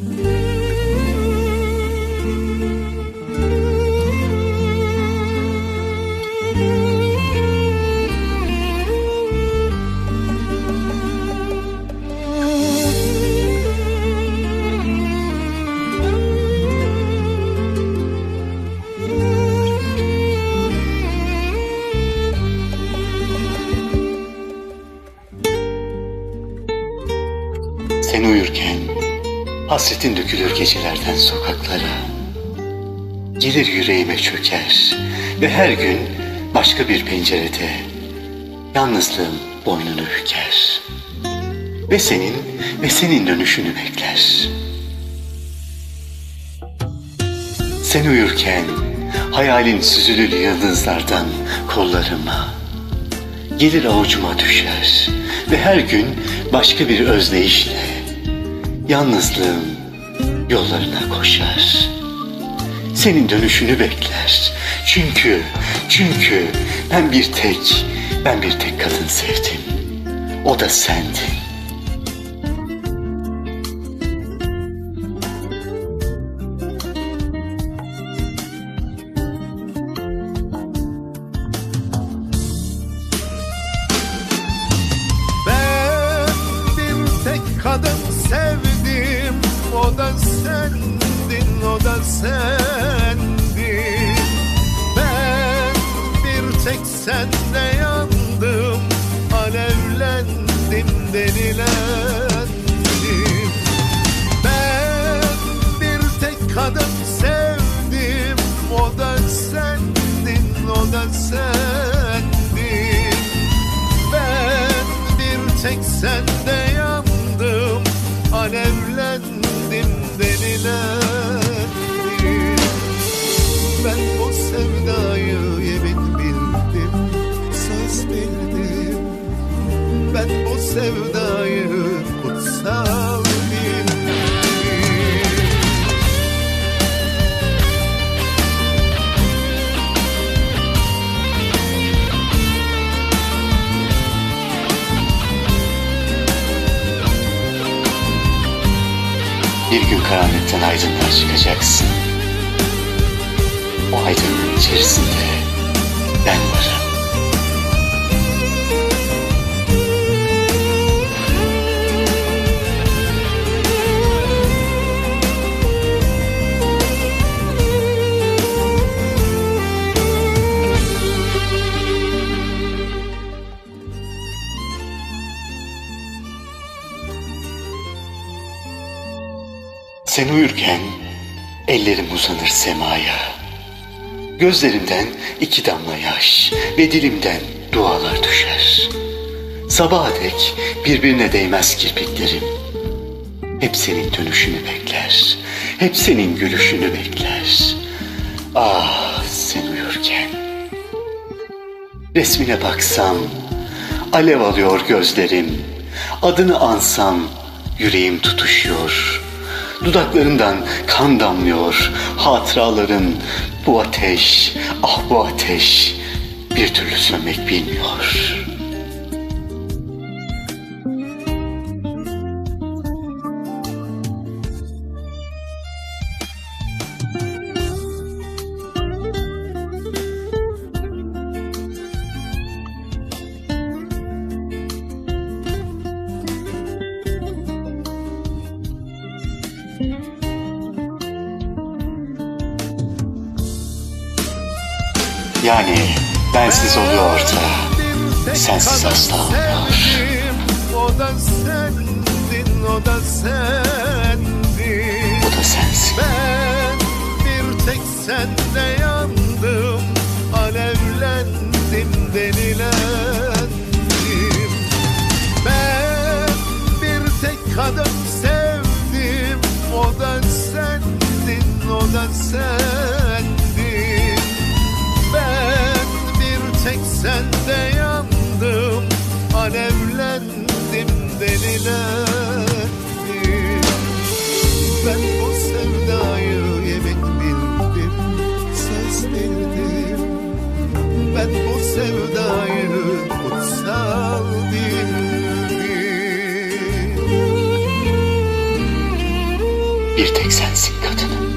Sen uyurken hasretin dökülür gecelerden sokaklara. Gelir yüreğime çöker ve her gün başka bir pencerede yalnızlığım boynunu büker. Ve senin ve senin dönüşünü bekler. Sen uyurken hayalin süzülür yıldızlardan kollarıma. Gelir avucuma düşer ve her gün başka bir özdeyişle yalnızlığım yollarına koşar. Senin dönüşünü bekler. Çünkü, çünkü ben bir tek, ben bir tek kadın sevdim. O da sendin. Sende yandım Alevlendim, delilendim Ben bir tek kadın sevdim O da sendin, o da sendin. Ben bir tek sende yandım Alevlendim, delilendim Ben o sevdayı yemin Ben bu sevdayı kutsal Bir gün karanlıktan aydınlığa çıkacaksın. O aydınlığın içerisinde Sen uyurken ellerim uzanır semaya. Gözlerimden iki damla yaş ve dilimden dualar düşer. Sabaha dek birbirine değmez kirpiklerim. Hep senin dönüşünü bekler. Hep senin gülüşünü bekler. Ah sen uyurken. Resmine baksam alev alıyor gözlerim. Adını ansam yüreğim tutuşuyor. Dudaklarımdan kan damlıyor. Hatıraların bu ateş, ah bu ateş bir türlü sönmek bilmiyor. Yani bensiz oluyor da sensiz asla olmuyor. O da sendin, o da sendin Bu da sensin. Ben bir tek sende yandım. Alevlendim, delilendim. Ben bir tek kadın sevdim. O da sendin, o da sendin tek sende yandım Alevlendim, delilendim Ben bu sevdayı yemin bildim Söz bildim Ben bu sevdayı kutsal bildim. Bir tek sensin kadınım.